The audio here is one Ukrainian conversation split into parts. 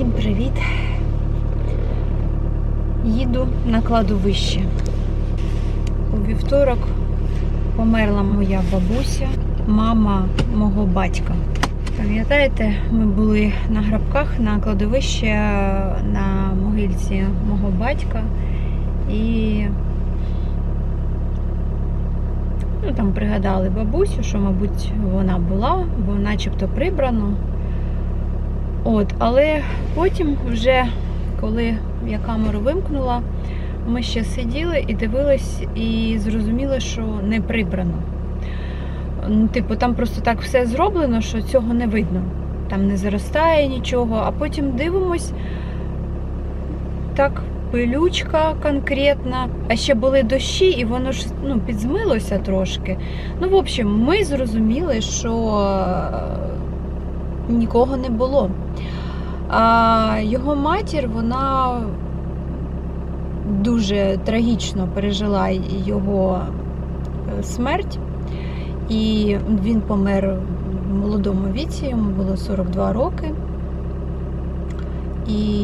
Всім привіт! Їду на кладовище. У вівторок померла моя бабуся, мама мого батька. Пам'ятаєте, ми були на грабках на кладовищі на могильці мого батька і ну, там пригадали бабусю, що, мабуть, вона була, бо начебто прибрано. От, але потім, вже коли я камеру вимкнула, ми ще сиділи і дивились, і зрозуміли, що не прибрано. Типу, там просто так все зроблено, що цього не видно. Там не заростає нічого, а потім дивимось, так, пилючка конкретна, а ще були дощі, і воно ж ну, підзмилося трошки. Ну, в общем, ми зрозуміли, що нікого не було. А його матір, вона дуже трагічно пережила його е, смерть, і він помер в молодому віці, йому було 42 роки. І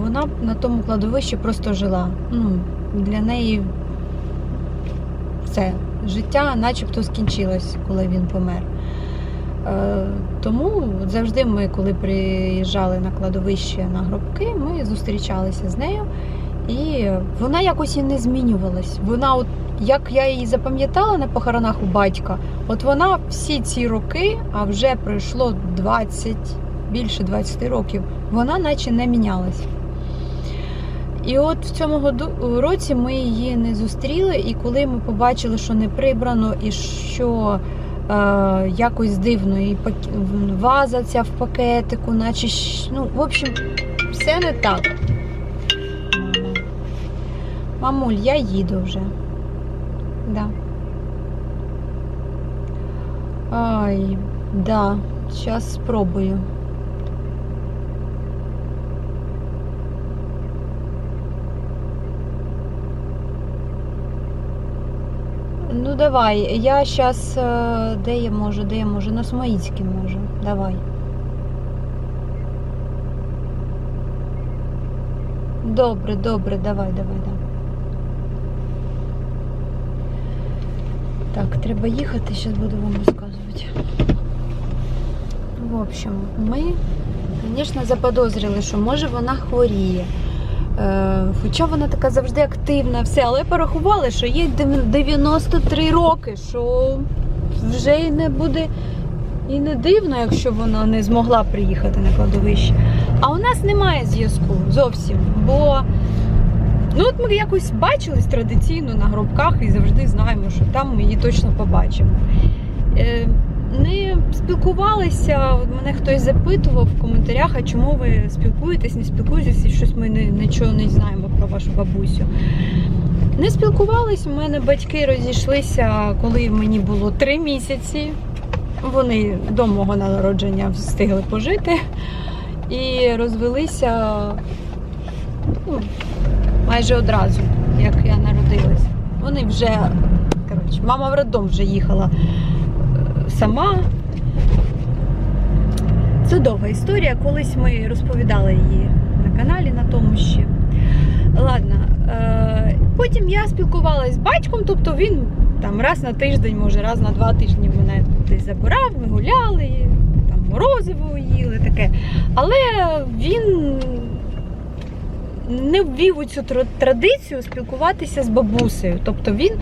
вона на тому кладовищі просто жила. Ну, для неї все, життя начебто скінчилось, коли він помер. Е, Тому завжди ми, коли приїжджали на кладовище на гробки, ми зустрічалися з нею. І вона якось і не змінювалась. Вона, от як я її запам'ятала на похоронах у батька, от вона всі ці роки, а вже пройшло 20, більше 20 років, вона наче не мінялась. І от в цьому році ми її не зустріли, і коли ми побачили, що не прибрано, і що якось дивно, і ваза ця в пакетику, наче ну, в общем, все не так. Мамуль, я їду вже. Да. Ай, да, зараз спробую. Ну давай, я зараз, де я можу, де я можу? На Смоїцькій можу. Давай. Добре, добре, давай, давай, давай. Так, треба їхати, зараз буду вам розказувати. В общем, ми, звісно, заподозрили, що може вона хворіє. Е, Хоча вона така завжди активна, все, але порахували, що їй 93 роки, що вже і не буде і не дивно, якщо вона не змогла приїхати на кладовище. А у нас немає зв'язку зовсім, бо ну от ми якось бачились традиційно на гробках і завжди знаємо, що там ми її точно побачимо. Не спілкувалися, мене хтось запитував в коментарях, а чому ви спілкуєтесь, не спілкуєтесь, і щось ми не, нічого не знаємо про вашу бабусю. Не спілкувались, у мене батьки розійшлися, коли мені було три місяці. Вони до мого народження встигли пожити і розвелися ну, майже одразу, як я народилась. Вони вже, коротше, мама в роддом вже їхала сама. Це довга історія. Колись ми розповідали її на каналі на тому ще. Ладно, е, потім я спілкувалася з батьком, тобто він там раз на тиждень, може, раз на два тижні мене десь забирав, ми гуляли, там морозиво їли таке. Але він не ввів у цю традицію спілкуватися з бабусею. Тобто він.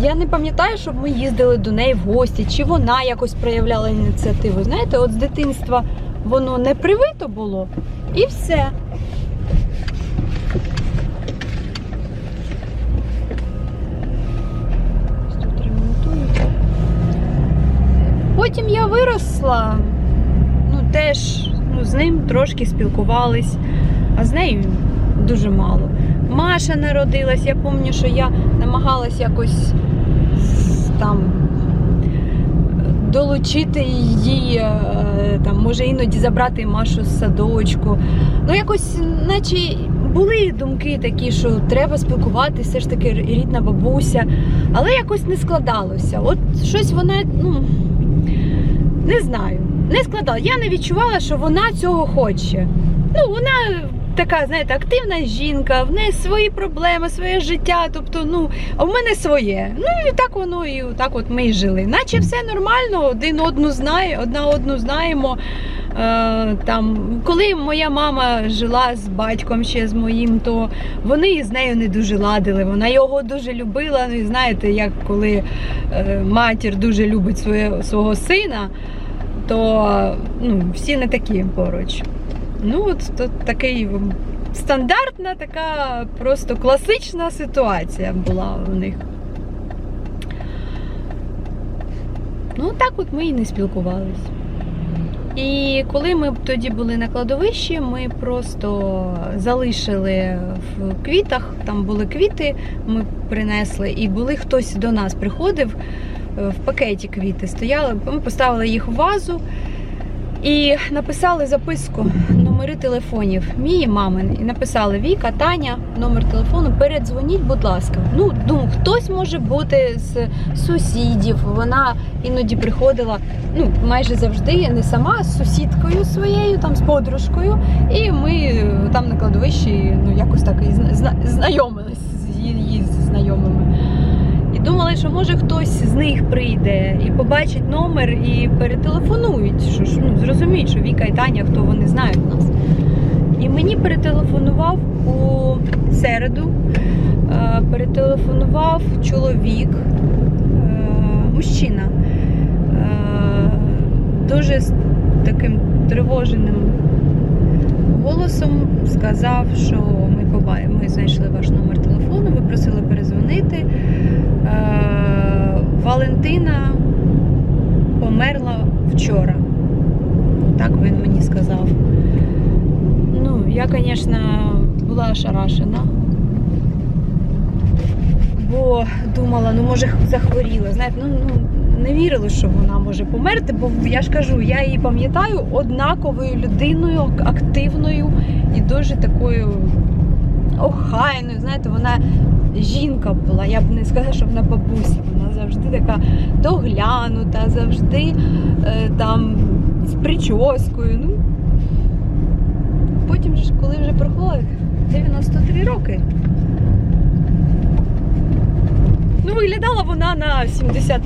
Я не пам'ятаю, щоб ми їздили до неї в гості, чи вона якось проявляла ініціативу. Знаєте, от з дитинства воно не привито було, і все. Тут ремонтують. Потім я виросла, ну теж ну, з ним трошки спілкувались, а з нею дуже мало. Маша народилась, я пам'ятаю, що я намагалась якось там долучити її, е, там, може іноді забрати Машу з садочку. Ну, якось, наче були думки такі, що треба спілкуватися, все ж таки рідна бабуся, але якось не складалося. От щось вона, ну, не знаю. не складала. Я не відчувала, що вона цього хоче. Ну, вона така, знаєте, активна жінка, в неї свої проблеми, своє життя. Тобто, ну, а в мене своє. Ну і так воно, і так от ми і жили. Наче все нормально, один одну знає, одна одну знаємо. Е, там, коли моя мама жила з батьком ще з моїм, то вони з нею не дуже ладили. Вона його дуже любила. Ну і знаєте, як коли е, матір дуже любить своє, свого сина, то ну, всі не такі поруч. Ну, от тут такий стандартна, така просто класична ситуація була у них. Ну, так от ми і не спілкувалися. І коли ми тоді були на кладовищі, ми просто залишили в квітах, там були квіти, ми принесли, і були хтось до нас приходив е, в пакеті квіти стояли. Ми поставили їх в вазу і написали записку, номери телефонів, мій і мамин. І написали Віка, Таня, номер телефону, передзвоніть, будь ласка. Ну, думаю, хтось може бути з сусідів. Вона іноді приходила, ну, майже завжди, не сама, з сусідкою своєю, там з подружкою. І ми е, там на кладовищі ну, якось так і зна- знайомились з її з знайомими. Думали, що може хтось з них прийде і побачить номер і перетелефонують. Що ж ну зрозуміють, що Віка і Таня, хто вони знають нас. І мені перетелефонував у середу. е, Перетелефонував чоловік, е, мужчина, е, дуже з таким тривоженим голосом сказав, що ми побачимо, ми знайшли ваш номер телефону, ви просили перезвонити. Е, Валентина померла вчора. Так він мені сказав. Ну, я, звісно, була ошарашена. Бо думала, ну може захворіла. Знаєте, ну, ну не вірила, що вона може померти, бо я ж кажу, я її пам'ятаю однаковою людиною, активною і дуже такою охайною. Знаєте, вона жінка була. Я б не сказала, що вона бабуся. Вона завжди така доглянута, завжди е, там з прическою. Ну, потім, коли вже проходить 93 роки. Ну, виглядала вона на 70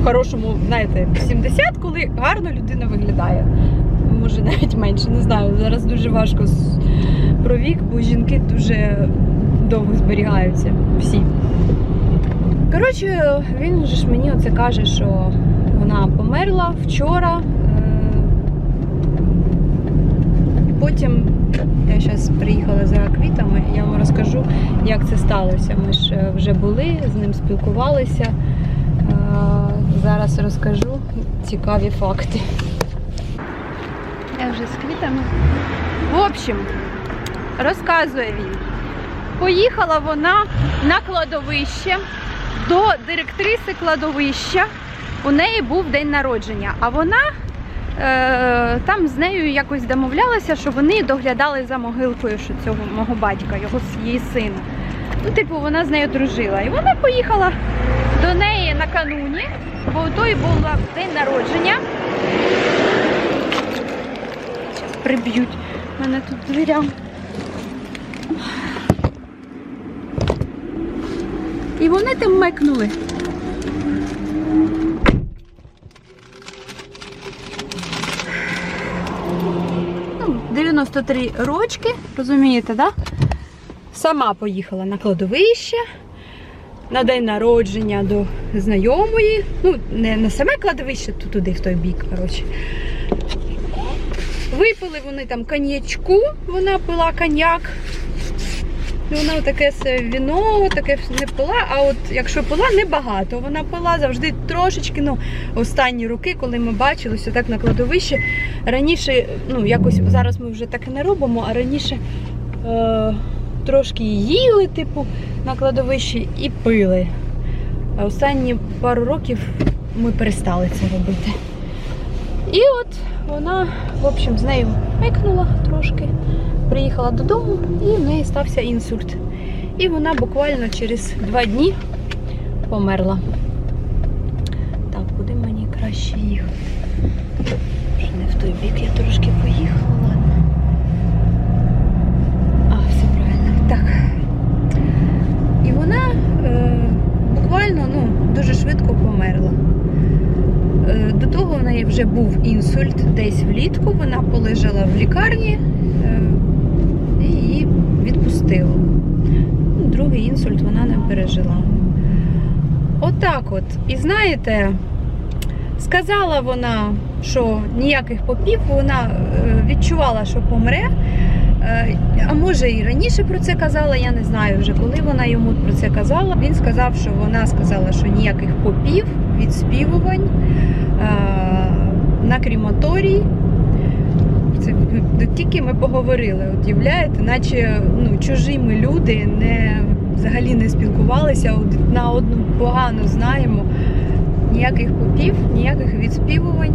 в хорошому, знаєте, 70, коли гарно людина виглядає. Може навіть менше, не знаю. Зараз дуже важко про вік, бо жінки дуже довго зберігаються всі. Коротше, він же ж мені оце каже, що вона померла вчора. е, І потім я зараз приїхала за квітами, я вам розкажу, як це сталося. Ми ж е, вже були, з ним спілкувалися. Е, Зараз розкажу цікаві факти. Я вже з квітами. В общем, розказує він. Поїхала вона на кладовище до директриси кладовища. У неї був день народження, а вона е, там з нею якось домовлялася, що вони доглядали за могилкою що цього мого батька, його її сина. Ну, типу, вона з нею дружила. І вона поїхала до неї накануні, бо той був день народження. Зараз приб'ють мене тут дверям. І вони там мекнули. Ну, 93 рочки, розумієте, да? Сама поїхала на кладовище на день народження до знайомої. Ну, не на саме кладовище, то туди в той бік, коротше. Випили вони там коньячку, вона пила коньяк. І вона таке віно, таке не пила, а от якщо пила, небагато. Вона пила завжди трошечки, ну, останні роки, коли ми бачилися так на кладовищі. Раніше, ну, якось зараз ми вже так і не робимо, а раніше е, трошки їли, типу, на кладовищі і пили. А останні пару років ми перестали це робити. І от вона, в общем, з нею микнула трошки, приїхала додому, і в неї стався інсульт. І вона буквально через два дні померла. Так, куди мені краще їхати? Не в той бік я трошки поїхала. А, все правильно. Так. І вона е, буквально ну, дуже швидко померла. Е, До того в неї вже був інсульт десь влітку. Вона полежала в лікарні е, відпустило. Ну, Другий інсульт вона не пережила. Отак от. І знаєте, сказала вона, що ніяких попів, вона е, відчувала, що помре. Е, А може і раніше про це казала, я не знаю вже коли вона йому про це казала. Він сказав, що вона сказала, що ніяких попів, відспівувань е, на крематорій. Тільки ми поговорили, от являєте, наче ну, чужі ми люди не, взагалі не спілкувалися, одна одну погано знаємо. Ніяких попів, ніяких відспівувань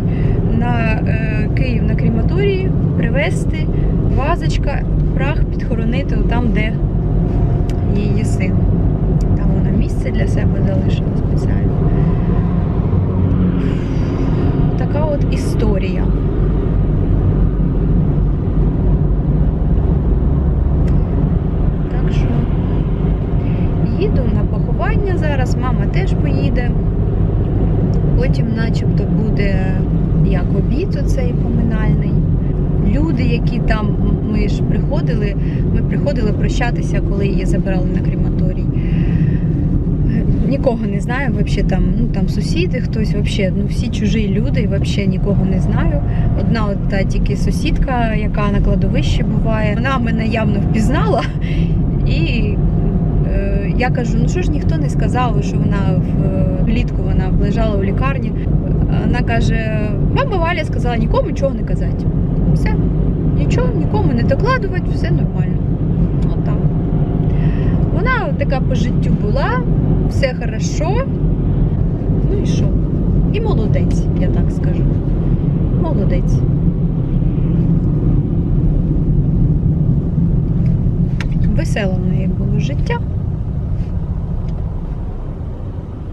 на е, Київ на крематорії привезти вазочка, прах підхоронити там, де її син. Там вона місце для себе залишила спеціально. Така от історія. Так що їду на поховання зараз, мама теж поїде. Потім, начебто, буде як обід оцей поминальний. Люди, які там, ми ж приходили, ми приходили прощатися, коли її забирали на крематорій. Нікого не знаю, взагалі там, ну там сусіди, хтось взагалі, ну всі чужі люди, взагалі нікого не знаю. Одна от та тільки сусідка, яка на кладовищі буває, вона мене явно впізнала. І я кажу, ну що ж ніхто не сказав, що вона влітку вона лежала у лікарні. Вона каже, мама Валя сказала нікому нічого не казати. Все, нічого, нікому не докладувати, все нормально. От так. Вона така по життю була, все хорошо. Ну і що? І молодець, я так скажу. Молодець. Веселе в неї було життя.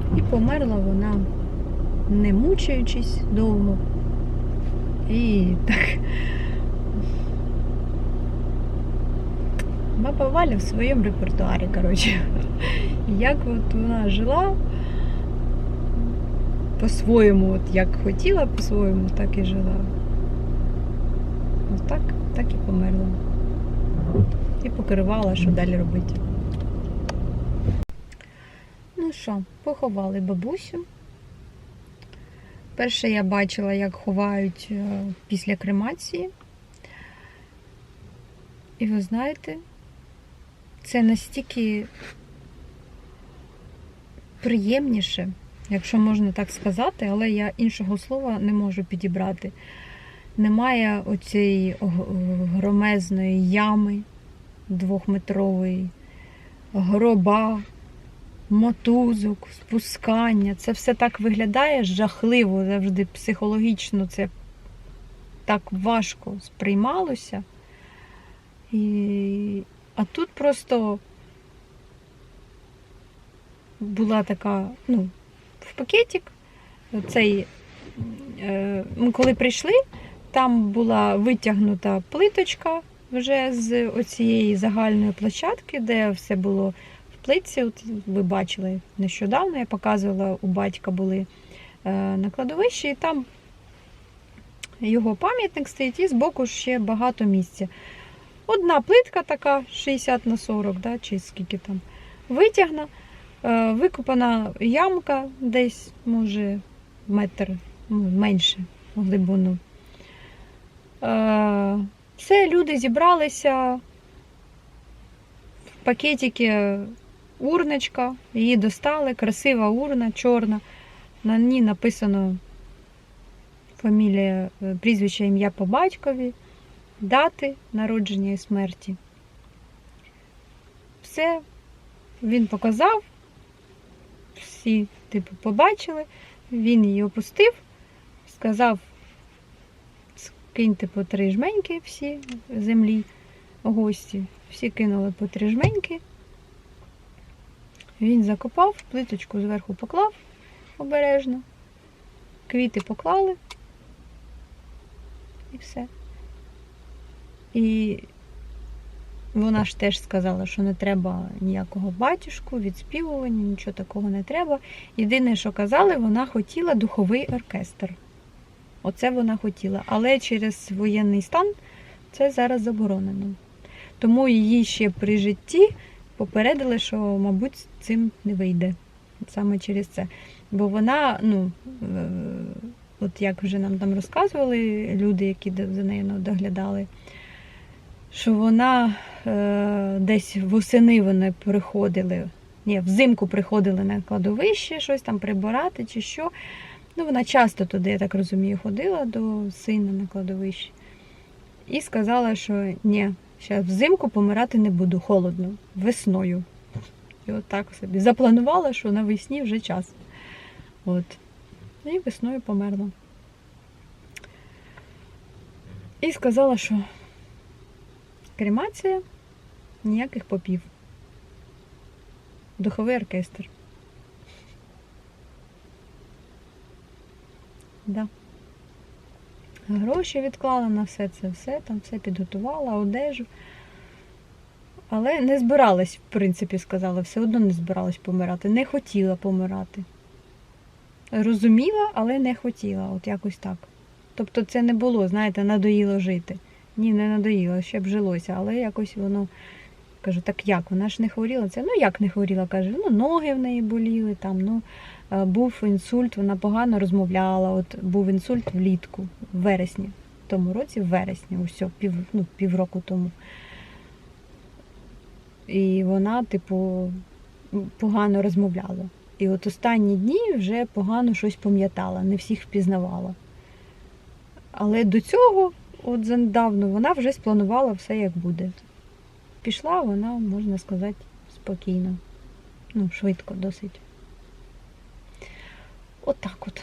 І померла вона, не мучаючись довго. І так. Баба Валя в своєму репертуарі, коротше. Як от вона жила по-своєму, от як хотіла по-своєму, так і жила. От так, так і померла. І покривала, що далі робити. Ну що, поховали бабусю. Перше я бачила, як ховають е, після кремації. І ви знаєте, це настільки приємніше, якщо можна так сказати, але я іншого слова не можу підібрати. Немає оцієї громезної ями двохметрової, гроба, мотузок, спускання. Це все так виглядає жахливо, завжди психологічно це так важко сприймалося. І... А тут просто була така, ну, в пакетик. Цей, е, ми коли прийшли, там була витягнута плиточка вже з оцієї загальної площадки, де все було в плитці. От ви бачили нещодавно, я показувала, у батька були е, на кладовищі, і там його пам'ятник стоїть, і збоку ще багато місця. Одна плитка така 60 на 40, да, чи скільки там, витягна, е, викопана ямка десь, може, метр ну, менше глибину. Е, Все, люди зібралися. Пакетики урночка, її достали, красива урна, чорна. На ній написано фамілія, е, прізвище, ім'я по батькові, дати народження і смерті. Все, він показав, всі, типу, побачили, він її опустив, сказав, скиньте по три жменьки всі землі, гості. Всі кинули по три жменьки. Він закопав, плиточку зверху поклав обережно, квіти поклали і все. І вона ж теж сказала, що не треба ніякого батюшку, відспівування, нічого такого не треба. Єдине, що казали, вона хотіла духовий оркестр. Оце вона хотіла. Але через воєнний стан це зараз заборонено. Тому її ще при житті попередили, що, мабуть, цим не вийде. Саме через це. Бо вона, ну, е, от як вже нам там розказували люди, які за нею ну, доглядали, що вона е, десь восени вони приходили, ні, взимку приходили на кладовище, щось там прибирати чи що. Ну, вона часто туди, я так розумію, ходила до сина на кладовище. І сказала, що ні, зараз взимку помирати не буду, холодно, весною. І от так собі. Запланувала, що навесні вже час. От. І весною померла. І сказала, що кремація ніяких попів. Духовий оркестр. Да. Гроші відклала на все це, все, там все підготувала, одежу. Але не збиралась, в принципі, сказала, все одно не збиралась помирати. Не хотіла помирати. Розуміла, але не хотіла, от якось так. Тобто це не було, знаєте, надоїло жити. Ні, не надоїло, ще б жилося, але якось воно. Кажу, так як? Вона ж не хворіла. Це ну як не хворіла? Каже, ну ноги в неї боліли, там, ну був інсульт, вона погано розмовляла. От був інсульт влітку, в вересні. В тому році, в вересні, усьо, пів, ну, півроку тому. І вона, типу, погано розмовляла. І от останні дні вже погано щось пам'ятала, не всіх впізнавала. Але до цього, от за недавно, вона вже спланувала все як буде. Пішла вона, можна сказати, спокійно. Ну, швидко досить. От так от.